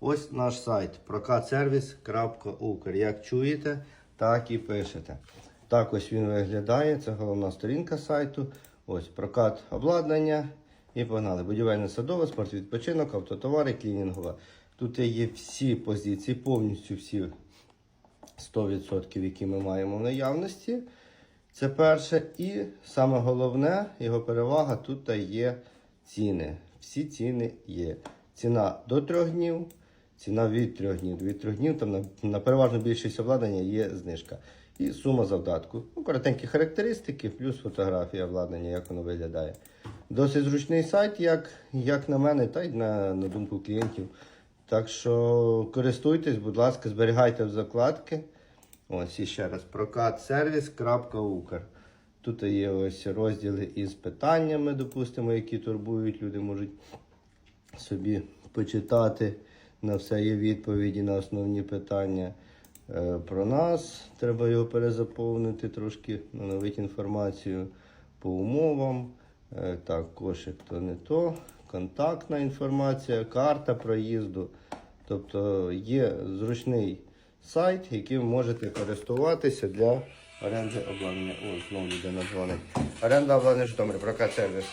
Ось наш сайт прокатсервіс.укр. Як чуєте, так і пишете. Так ось він виглядає. Це головна сторінка сайту. Ось прокат обладнання. І погнали. Будівельне садове, спортвідпочинок, автотовари, клінінгова. Тут є всі позиції, повністю всі 100%, які ми маємо в наявності. Це перше. І саме головне, його перевага тут є ціни. Всі ціни є. Ціна до 3 днів, ціна від 3 днів. Від 3 днів там на, на переважну більшість обладнання є знижка. І сума завдатку. Ну, коротенькі характеристики, плюс фотографія обладнання, як воно виглядає. Досить зручний сайт, як, як на мене, та й на, на думку клієнтів. Так що користуйтесь, будь ласка, зберігайте в закладки. Ось і ще раз прокатсервіс.укр. Тут є ось розділи із питаннями, допустимо, які турбують. Люди можуть собі почитати. На все є відповіді на основні питання. Е, Про нас треба його перезаповнити трошки, оновити інформацію по умовам. Е, Так, кошик то не то. Контактна інформація, карта проїзду. Тобто є зручний сайт, яким можете користуватися для оренди обладнання. О, знову людина дзвонить. Оренда обладнання Житомир, прокат сервіс.